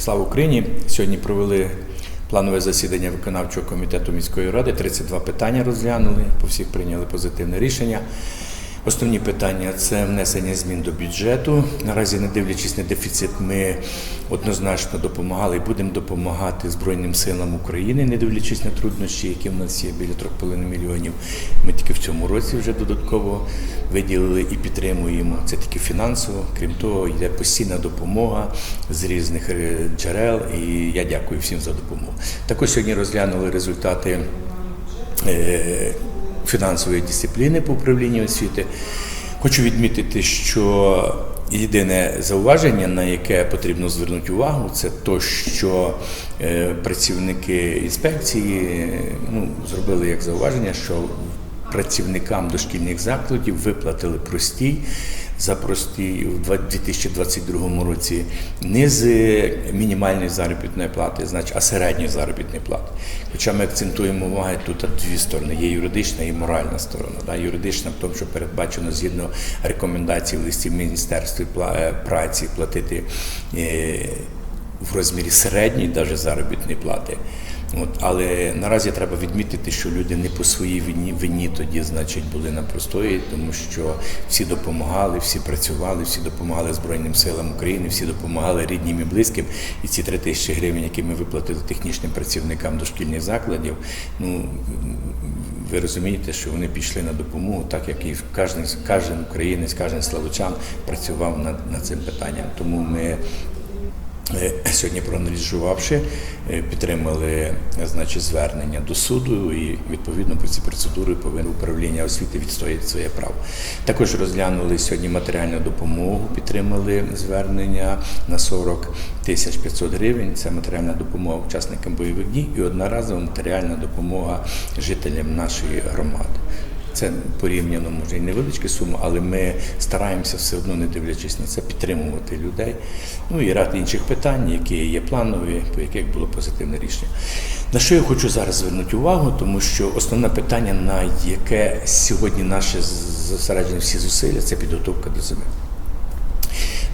Слава Україні! Сьогодні провели планове засідання виконавчого комітету міської ради. 32 питання розглянули, по всіх прийняли позитивне рішення. Основні питання це внесення змін до бюджету. Наразі, не дивлячись на дефіцит, ми однозначно допомагали і будемо допомагати Збройним силам України, не дивлячись на труднощі, які в нас є біля 3,5 мільйонів. Ми тільки в цьому році вже додатково виділили і підтримуємо. Це тільки фінансово. Крім того, йде постійна допомога з різних е, джерел. І я дякую всім за допомогу. Також сьогодні розглянули результати. Фінансової дисципліни по управлінню освіти. Хочу відмітити, що єдине зауваження, на яке потрібно звернути увагу, це то, що е, працівники інспекції ну, зробили як зауваження, що працівникам дошкільних закладів виплатили простій за прості в 2022 році не з мінімальної заробітної плати, значить, а середньої заробітної плати. Хоча ми акцентуємо увагу тут дві сторони: є юридична і моральна сторона. Да? Юридична в тому, що передбачено згідно рекомендацій в листі Міністерства е, праці платити. е, в розмірі середньої навіть заробітної плати. От, але наразі треба відмітити, що люди не по своїй вині, вині тоді, значить, були на простої, тому що всі допомагали, всі працювали, всі допомагали Збройним силам України, всі допомагали ріднім і близьким. І ці три тисячі гривень, які ми виплатили технічним працівникам дошкільних закладів, ну ви розумієте, що вони пішли на допомогу, так як і кожен, кожен українець, кожен славучан працював над, над цим питанням. Тому ми Сьогодні, проаналізувавши, е, підтримали е, значить, звернення до суду і відповідно по цій процедурі повинно управління освіти відстояти своє право. Також розглянули сьогодні матеріальну допомогу, підтримали звернення на 40 тисяч 500 гривень. Це матеріальна допомога учасникам бойових дій і одноразова матеріальна допомога жителям нашої громади. Це порівняно може і невеличка сума, але ми стараємося все одно, не дивлячись на це, підтримувати людей. Ну і ряд інших питань, які є планові, по яких було позитивне рішення. На що я хочу зараз звернути увагу, тому що основне питання, на яке сьогодні наші зосереджені всі зусилля, це підготовка до зими.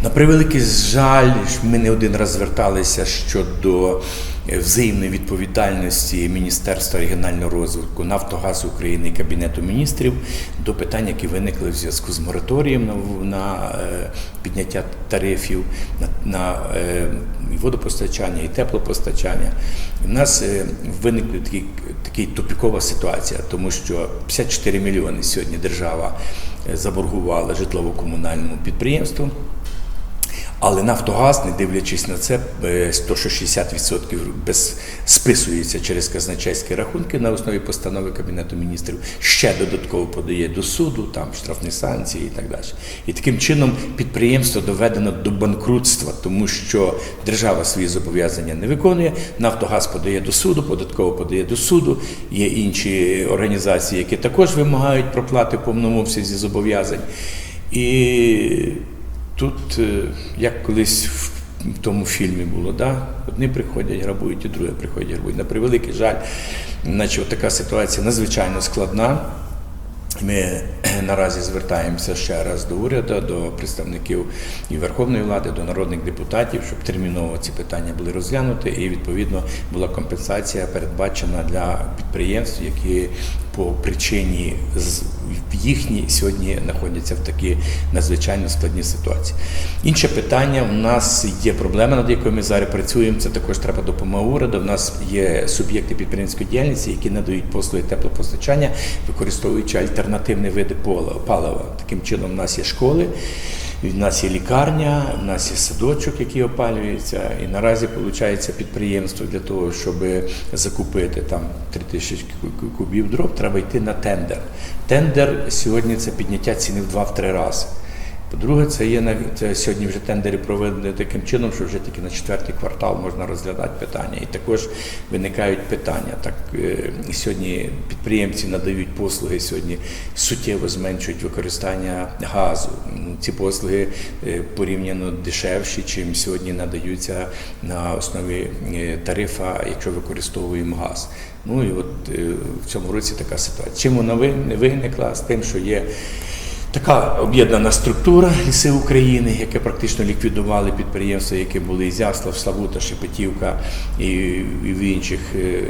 На превеликий жаль, ми не один раз зверталися щодо взаємної відповідальності Міністерства регіонального розвитку, Нафтогаз України і Кабінету міністрів до питань, які виникли в зв'язку з мораторієм на, е, підняття тарифів на, е, водопостачання і теплопостачання. У нас е, виникла такий, такий тупікова ситуація, тому що 54 мільйони сьогодні держава е, заборгувала житлово-комунальному підприємству. Але Нафтогаз, не дивлячись на це, е, то, що 60% без списується через казначейські рахунки на основі постанови Кабінету міністрів, ще додатково подає до суду, там штрафні санкції і так далі. І таким чином підприємство доведено до банкрутства, тому що держава свої зобов'язання не виконує. Нафтогаз подає до суду, податково подає до суду. Є інші організації, які також вимагають проплати в повному обсязі зобов'язань. І Тут, е, як колись в тому фільмі було, да? одні приходять, грабують, і другі приходять, грабують. На превеликий жаль, значить, така ситуація надзвичайно складна. Ми е, наразі звертаємося ще раз до уряду, до представників і Верховної влади, до народних депутатів, щоб терміново ці питання були розглянуті, і відповідно була компенсація передбачена для підприємств, які по причині їхні сьогодні знаходяться в такій надзвичайно складній ситуації. Інше питання: у нас є проблема, над якою ми зараз працюємо. Це також треба допомога уряду. У нас є суб'єкти підприємської діяльності, які надають послуги теплопостачання, використовуючи альтернативні види палива. Таким чином, у нас є школи. У нас є лікарня, в нас є садочок, який опалюється, і наразі виходить підприємство для того, щоб закупити там 3 тисячі кубів дров, треба йти на тендер. Тендер сьогодні це підняття ціни в 2-3 рази. По-друге, це є це сьогодні вже тендери проведені таким чином, що вже тільки на четвертий квартал можна розглядати питання. І також виникають питання. Так е, сьогодні підприємці надають послуги, сьогодні суттєво зменшують використання газу. Ці послуги е, порівняно дешевші, чим сьогодні надаються на основі е, тарифа, якщо використовуємо газ. Ну і от в цьому році така ситуація. Чим вона ви- виникла з тим, що є Така об'єднана структура ліси України, яке практично ліквідували підприємства, які були Ізяслав, Славута, Шепетівка і, в інших е,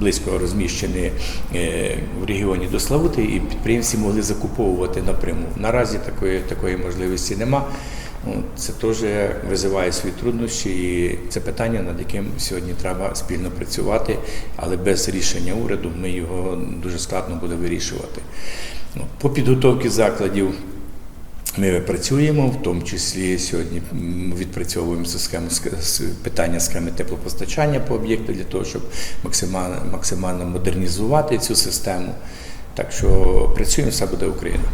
близько розміщені е, в регіоні до Славути, і підприємці могли закуповувати напряму. Наразі такої, такої можливості нема. Ну, Це теж визиває свої труднощі, і це питання, над яким сьогодні треба спільно працювати, але без рішення уряду ми його дуже складно буде вирішувати. Ну, По підготовці закладів ми працюємо, в тому числі сьогодні відпрацьовуємо схему питання схеми теплопостачання по об'єкту для того, щоб максимально, максимально модернізувати цю систему. Так що працюємо, все буде Україна.